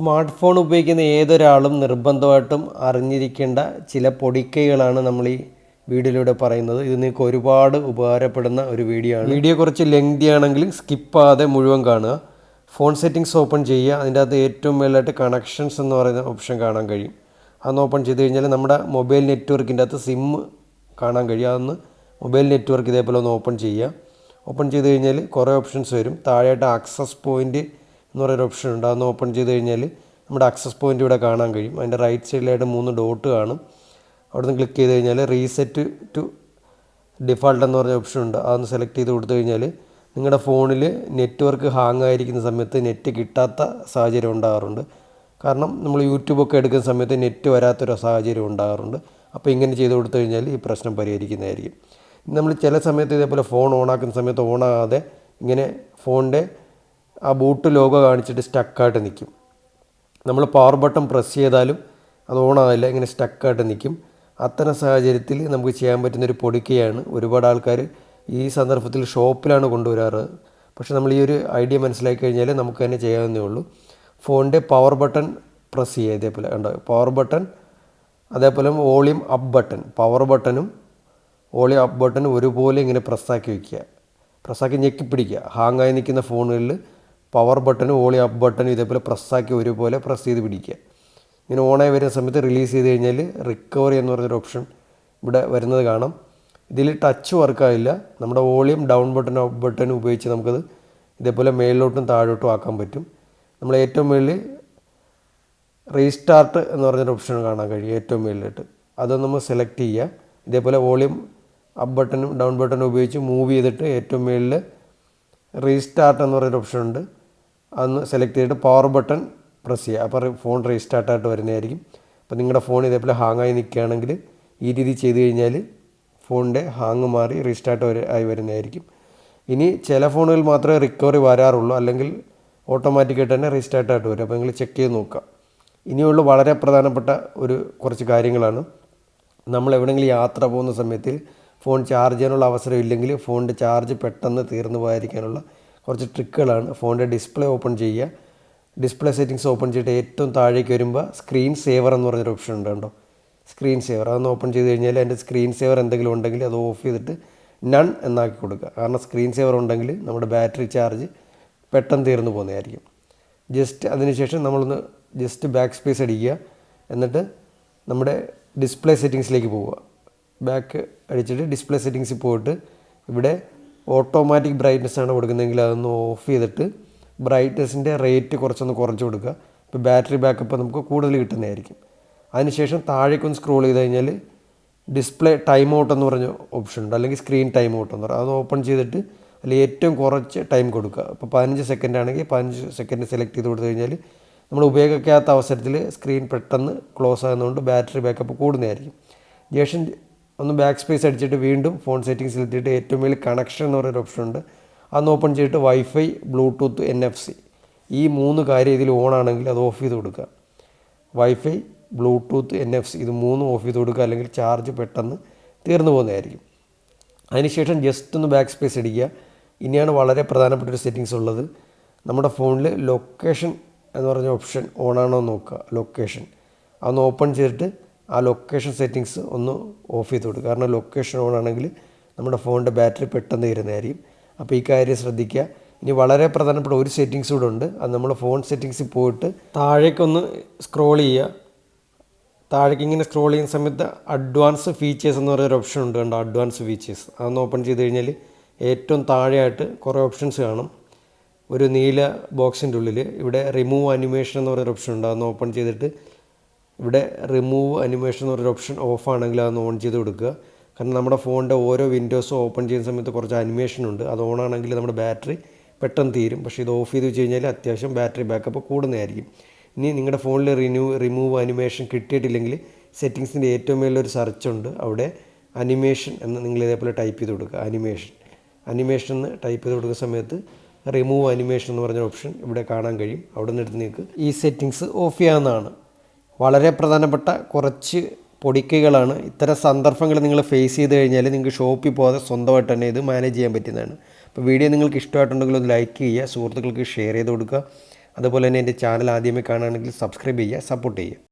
Smart phone ഉപയോഗിക്കുന്ന ഏതൊരാളും നിർബന്ധമായിട്ടും അറിഞ്ഞിരിക്കേണ്ട ചില പൊടിക്കൈകളാണ് നമ്മൾ ഈ വീഡിയോയിലൂടെ പറയുന്നത്. ഇത് നിങ്ങൾക്ക് ഒരുപാട് ഉപകാരപ്പെടുന്ന ഒരു വീഡിയോ ആണ്. വീഡിയോ കുറച്ച് ലെങ്തി ആണെങ്കിലും സ്കിപ്പാതെ മുഴുവൻ കാണുക. ഫോൺ സെറ്റിങ്സ് ഓപ്പൺ ചെയ്യുക. അതിന്റെ അകത്ത് ഏറ്റവും മേലായിട്ട് കണക്ഷൻസ് എന്ന് പറയുന്ന ഓപ്ഷൻ കാണാൻ കഴിയും. അതൊന്ന് ഓപ്പൺ ചെയ്ത് കഴിഞ്ഞാൽ നമ്മുടെ മൊബൈൽ നെറ്റ്വർക്കിന്റെ അകത്ത് സിം കാണാൻ കഴിയും. അതൊന്ന് മൊബൈൽ നെറ്റ്വർക്ക് ഇതേപോലെ ഒന്ന് ഓപ്പൺ ചെയ്യുക. ഓപ്പൺ ചെയ്ത് കഴിഞ്ഞാൽ കുറേ ഓപ്ഷൻസ് വരും. താഴെയായിട്ട് ആക്സസ് പോയിന്റ് എന്ന് പറയുന്ന ഓപ്ഷൻ ഉണ്ട്. അതൊന്ന് ഓപ്പൺ ചെയ്ത് കഴിഞ്ഞാൽ നമ്മുടെ ആക്സസ് പോയിന്റ് ഇവിടെ കാണാൻ കഴിയും. അതിന്റെ റൈറ്റ് സൈഡിലായിട്ട് മൂന്ന് ഡോട്ട് കാണും. അവിടുന്ന് ക്ലിക്ക് ചെയ്ത് കഴിഞ്ഞാൽ റീസെറ്റ് ടു ഡിഫാൾട്ട് എന്ന് പറഞ്ഞ ഓപ്ഷൻ ഉണ്ട്. അതൊന്ന് സെലക്ട് ചെയ്ത് കൊടുത്തു കഴിഞ്ഞാൽ നിങ്ങളുടെ ഫോണിൽ നെറ്റ്വർക്ക് ഹാങ് ആയിരിക്കുന്ന സമയത്ത് നെറ്റ് കിട്ടാത്ത സാഹചര്യം ഉണ്ടാകാറുണ്ട്. കാരണം നമ്മൾ യൂട്യൂബൊക്കെ എടുക്കുന്ന സമയത്ത് നെറ്റ് വരാത്തൊരു സാഹചര്യം ഉണ്ടാകാറുണ്ട്. അപ്പോൾ ഇങ്ങനെ ചെയ്ത് കൊടുത്തു കഴിഞ്ഞാൽ ഈ പ്രശ്നം പരിഹരിക്കുന്നതായിരിക്കും. നമ്മൾ ചില സമയത്ത് ഇതേപോലെ ഫോൺ ഓണാക്കുന്ന സമയത്ത് ഓണാകാതെ ഇങ്ങനെ ഫോണിന്റെ ആ ബൂട്ട് ലോഗോ കാണിച്ചിട്ട് സ്റ്റക്കായിട്ട് നിൽക്കും നമ്മൾ പവർ ബട്ടൺ പ്രസ് ചെയ്താലും അത് ഓണാവില്ല ഇങ്ങനെ സ്റ്റക്കായിട്ട് നിൽക്കും അത്തരം സാഹചര്യത്തിൽ നമുക്ക് ചെയ്യാൻ പറ്റുന്ന ഒരു പൊടിക്കയാണ് ഒരുപാട് ആൾക്കാർ ഈ സന്ദർഭത്തിൽ ഷോപ്പിലാണ് കൊണ്ടുവരാറ്. പക്ഷേ നമ്മൾ ഈ ഒരു ഐഡിയ മനസ്സിലാക്കി കഴിഞ്ഞാൽ നമുക്ക് തന്നെ ചെയ്യാവുന്നേ ഉള്ളൂ. ഫോണിന്റെ പവർ ബട്ടൺ പ്രസ് ചെയ്യുക ഇതേപോലെ. ഉണ്ടോ പവർ ബട്ടൺ അതേപോലെ വോളിയം അപ്പ് ബട്ടൺ പവർ ബട്ടണും വോളിയം അപ്പ് ബട്ടണും ഒരുപോലെ ഇങ്ങനെ പ്രസ്സാക്കി വയ്ക്കുക. പ്രസ്സാക്കി ഞെക്കി പിടിക്കുക ഹാങ്ങായി നിൽക്കുന്ന ഫോണുകളിൽ പവർ ബട്ടണും ഓളി അപ്പ് ബട്ടണും ഇതേപോലെ പ്രസ്സാക്കി ഒരുപോലെ പ്രസ് ചെയ്ത് പിടിക്കുക. ഇങ്ങനെ ഓണായി വരുന്ന സമയത്ത് റിലീസ് ചെയ്ത് കഴിഞ്ഞാൽ റിക്കവറി എന്ന് പറഞ്ഞൊരു ഓപ്ഷൻ ഇവിടെ വരുന്നത് കാണാം. ഇതിൽ ടച്ച് വർക്കാവില്ല നമ്മുടെ volume down button up button ഉപയോഗിച്ച് നമുക്കത് ഇതേപോലെ മേളിലോട്ടും താഴോട്ടും ആക്കാൻ പറ്റും. നമ്മൾ ഏറ്റവും മുകളിൽ റീസ്റ്റാർട്ട് എന്ന് പറഞ്ഞൊരു ഓപ്ഷൻ കാണാൻ കഴിയും ഏറ്റവും മുകളിലിട്ട് അത് നമ്മൾ സെലക്ട് ചെയ്യുക. ഇതേപോലെ വോളിയം അപ്പ് ബട്ടണും ഡൗൺ ബട്ടണും ഉപയോഗിച്ച് മൂവ് ചെയ്തിട്ട് ഏറ്റവും മുകളിൽ റീസ്റ്റാർട്ട് എന്ന് പറയുന്ന ഓപ്ഷൻ ഉണ്ട്. അതൊന്ന് സെലക്ട് ചെയ്തിട്ട് പവർ ബട്ടൺ പ്രസ് ചെയ്യുക. അപ്പോൾ ഫോൺ റീസ്റ്റാർട്ടായിട്ട് വരുന്നതായിരിക്കും. അപ്പോൾ നിങ്ങളുടെ ഫോൺ ഇതേപോലെ ഹാങ്ങായി നിൽക്കുകയാണെങ്കിൽ ഈ രീതി ചെയ്ത് കഴിഞ്ഞാൽ ഫോണിന്റെ ഹാങ് മാറി റീസ്റ്റാർട്ട് വരെ ആയി വരുന്നതായിരിക്കും. ഇനി ചില ഫോണുകൾ മാത്രമേ റിക്കവറി വരാറുള്ളൂ. അല്ലെങ്കിൽ ഓട്ടോമാറ്റിക്കായിട്ട് തന്നെ റീസ്റ്റാർട്ടായിട്ട് വരും. അപ്പോൾ നിങ്ങൾ ചെക്ക് ചെയ്ത് നോക്കുക. ഇനിയുള്ള വളരെ പ്രധാനപ്പെട്ട ഒരു കുറച്ച് കാര്യങ്ങളാണ്. നമ്മൾ എവിടെയെങ്കിലും യാത്ര പോകുന്ന സമയത്ത് ഫോൺ ചാർജ് ചെയ്യാനുള്ള അവസരം ഇല്ലെങ്കിൽ ഫോണിന്റെ ചാർജ് പെട്ടെന്ന് തീർന്നു പോകാതിരിക്കാനുള്ള കുറച്ച് ട്രിക്കുകളാണ് ഫോണിന്റെ ഡിസ്പ്ലേ ഓപ്പൺ ചെയ്യുക. ഡിസ്പ്ലേ സെറ്റിങ്സ് ഓപ്പൺ ചെയ്തിട്ട് ഏറ്റവും താഴേക്ക് വരുമ്പോൾ സ്ക്രീൻ സേവർ എന്ന് പറഞ്ഞൊരു ഓപ്ഷൻ ഉണ്ട് കേട്ടോ സ്ക്രീൻ സേവർ അതൊന്ന് ഓപ്പൺ ചെയ്ത് കഴിഞ്ഞാൽ അതിന്റെ സ്ക്രീൻ സേവർ എന്തെങ്കിലും ഉണ്ടെങ്കിൽ അത് ഓഫ് ചെയ്തിട്ട് നൺ എന്നാക്കി കൊടുക്കുക. കാരണം സ്ക്രീൻ സേവർ ഉണ്ടെങ്കിൽ നമ്മുടെ ബാറ്ററി ചാർജ് പെട്ടെന്ന് തീർന്നു പോകുന്നതായിരിക്കും. ജസ്റ്റ് അതിനുശേഷം നമ്മളൊന്ന് ജസ്റ്റ് ബാക്ക് സ്പേസ് അടിക്കുക. എന്നിട്ട് നമ്മുടെ ഡിസ്പ്ലേ സെറ്റിങ്സിലേക്ക് പോവുക. ബാക്ക് അടിച്ചിട്ട് ഡിസ്പ്ലേ സെറ്റിങ്സിൽ പോയിട്ട് ഇവിടെ ഓട്ടോമാറ്റിക് ബ്രൈറ്റ്നസ് ആണ് കൊടുക്കുന്നതെങ്കിൽ അതൊന്ന് ഓഫ് ചെയ്തിട്ട് ബ്രൈറ്റ്നസിന്റെ റേറ്റ് കുറച്ചൊന്ന് കുറച്ച് കൊടുക്കുക. ഇപ്പോൾ ബാറ്ററി ബാക്കപ്പ് നമുക്ക് കൂടുതൽ കിട്ടുന്നതായിരിക്കും. അതിനുശേഷം താഴേക്കൊന്ന് സ്ക്രോൾ ചെയ്ത് കഴിഞ്ഞാൽ ഡിസ്പ്ലേ ടൈം ഔട്ട് എന്ന് പറഞ്ഞ ഓപ്ഷൻ ഉണ്ട്. അല്ലെങ്കിൽ സ്ക്രീൻ ടൈം ഔട്ട് എന്ന് പറയുക അത് ഓപ്പൺ ചെയ്തിട്ട് അതിൽ ഏറ്റവും കുറച്ച് ടൈം കൊടുക്കുക. അപ്പോൾ പതിനഞ്ച് സെക്കൻഡ് ആണെങ്കിൽ പതിനഞ്ച് സെക്കൻഡ് സെലക്ട് ചെയ്ത് കൊടുത്തു കഴിഞ്ഞാൽ നമ്മൾ ഉപയോഗിക്കാത്ത അവസരത്തിൽ സ്ക്രീൻ പെട്ടെന്ന് ക്ലോസ് ആകുന്നതുകൊണ്ട് ബാറ്ററി ബാക്കപ്പ് കൂടുന്നതായിരിക്കും. ശേഷം ഒന്ന് ബാക്ക് സ്പേസ് അടിച്ചിട്ട് വീണ്ടും ഫോൺ സെറ്റിങ്സിൽ എത്തിയിട്ട് ഏറ്റവും വലിയ കണക്ഷൻ എന്ന് പറയുന്ന ഓപ്ഷൻ ഉണ്ട്. അന്ന് ഓപ്പൺ ചെയ്തിട്ട് wifi Bluetooth N F C ഈ മൂന്ന് കാര്യം ഇതിൽ ഓൺ ആണെങ്കിൽ അത് ഓഫ് ചെയ്ത് കൊടുക്കുക. Wifi Bluetooth N F C ഇത് മൂന്നും ഓഫ് ചെയ്ത് കൊടുക്കുക. അല്ലെങ്കിൽ ചാർജ് പെട്ടെന്ന് തീർന്നു പോകുന്നതായിരിക്കും. അതിനുശേഷം ജസ്റ്റ് ഒന്ന് ബാക്ക് സ്പേസ് അടിക്കുക. ഇനിയാണ് വളരെ പ്രധാനപ്പെട്ട ഒരു സെറ്റിങ്സ് ഉള്ളത്. നമ്മുടെ ഫോണിൽ ലൊക്കേഷൻ എന്ന് പറഞ്ഞ ഓപ്ഷൻ ഓൺ ആണോ നോക്കുക. ലൊക്കേഷൻ അതൊന്ന് ഓപ്പൺ ചെയ്തിട്ട് ആ ലൊക്കേഷൻ സെറ്റിങ്സ് ഒന്ന് ഓഫ് ചെയ്ത് കൊടുക്കുക. കാരണം ലൊക്കേഷൻ ഓൺ ആണെങ്കിൽ നമ്മുടെ ഫോണിന്റെ ബാറ്ററി പെട്ടെന്ന് തീരുന്നതായിരിക്കും അപ്പോൾ ഈ കാര്യം ശ്രദ്ധിക്കുക. ഇനി വളരെ പ്രധാനപ്പെട്ട ഒരു സെറ്റിങ്സ് കൂടെ ഉണ്ട്. അത് നമ്മൾ ഫോൺ സെറ്റിങ്സിൽ പോയിട്ട് താഴേക്കൊന്ന് സ്ക്രോൾ ചെയ്യുക. താഴേക്ക് ഇങ്ങനെ സ്ക്രോൾ ചെയ്യുന്ന സമയത്ത് അഡ്വാൻസ് ഫീച്ചേഴ്സ് എന്ന് പറയുന്ന ഒരു ഓപ്ഷൻ ഉണ്ട് കണ്ടോ? അഡ്വാൻസ് ഫീച്ചേഴ്സ് അതൊന്ന് ഓപ്പൺ ചെയ്ത് കഴിഞ്ഞാൽ ഏറ്റവും താഴെയായിട്ട് കുറേ ഓപ്ഷൻസ് കാണും. ഒരു നീല ബോക്സിന്റെ ഉള്ളിൽ ഇവിടെ റിമൂവ് അനിമേഷൻ എന്ന് പറയുന്ന ഓപ്ഷൻ ഉണ്ട്. അതൊന്ന് ഓപ്പൺ ചെയ്തിട്ട് ഇവിടെ റിമൂവ് അനിമേഷൻ എന്ന് പറഞ്ഞൊരു ഓപ്ഷൻ ഓഫ് ആണെങ്കിൽ അതൊന്ന് ഓൺ ചെയ്ത് കൊടുക്കുക. കാരണം നമ്മുടെ ഫോണിന്റെ ഓരോ വിൻഡോസും ഓപ്പൺ ചെയ്യുന്ന സമയത്ത് കുറച്ച് അനിമേഷൻ ഉണ്ട്. അത് ഓൺ ആണെങ്കിൽ നമ്മുടെ ബാറ്ററി പെട്ടെന്ന് തീരും. പക്ഷേ ഇത് ഓഫ് ചെയ്ത് വെച്ച് കഴിഞ്ഞാൽ അത്യാവശ്യം ബാറ്ററി ബാക്കപ്പ് കൂടുന്നതായിരിക്കും. ഇനി നിങ്ങളുടെ ഫോണിൽ റിന്യൂ റിമൂവ് അനിമേഷൻ കിട്ടിയിട്ടില്ലെങ്കിൽ സെറ്റിങ്സിന്റെ ഏറ്റവും മേലൊരു സെർച്ച് ഉണ്ട്. അവിടെ അനിമേഷൻ എന്ന് നിങ്ങൾ ഇതേപോലെ ടൈപ്പ് ചെയ്ത് കൊടുക്കുക. അനിമേഷൻ അനിമേഷൻ എന്ന് ടൈപ്പ് ചെയ്ത് കൊടുക്കുന്ന സമയത്ത് റിമൂവ് അനിമേഷൻ എന്ന് പറഞ്ഞ ഓപ്ഷൻ ഇവിടെ കാണാൻ കഴിയും. അവിടെ നിന്ന് എടുത്ത് നിങ്ങൾക്ക് ഈ സെറ്റിങ്സ് ഓഫ് ചെയ്യാവുന്നതാണ്. വളരെ പ്രധാനപ്പെട്ട കുറച്ച് പൊടിക്കൈകളാണ് ഇത്തരം സന്ദർഭങ്ങൾ നിങ്ങൾ ഫേസ് ചെയ്ത് കഴിഞ്ഞാൽ നിങ്ങൾക്ക് ഷോപ്പിൽ പോകാതെ സ്വന്തമായിട്ട് തന്നെ ഇത് മാനേജ് ചെയ്യാൻ പറ്റുന്നതാണ്. അപ്പോൾ വീഡിയോ നിങ്ങൾക്ക് ഇഷ്ടമായിട്ടുണ്ടെങ്കിൽ ഒന്ന് ലൈക്ക് ചെയ്യുക സുഹൃത്തുക്കൾക്ക് ഷെയർ ചെയ്ത് കൊടുക്കുക. അതുപോലെ തന്നെ എന്റെ ചാനൽ ആദ്യമേ കാണുകയാണെങ്കിൽ സബ്സ്ക്രൈബ് ചെയ്യുക സപ്പോർട്ട് ചെയ്യുക.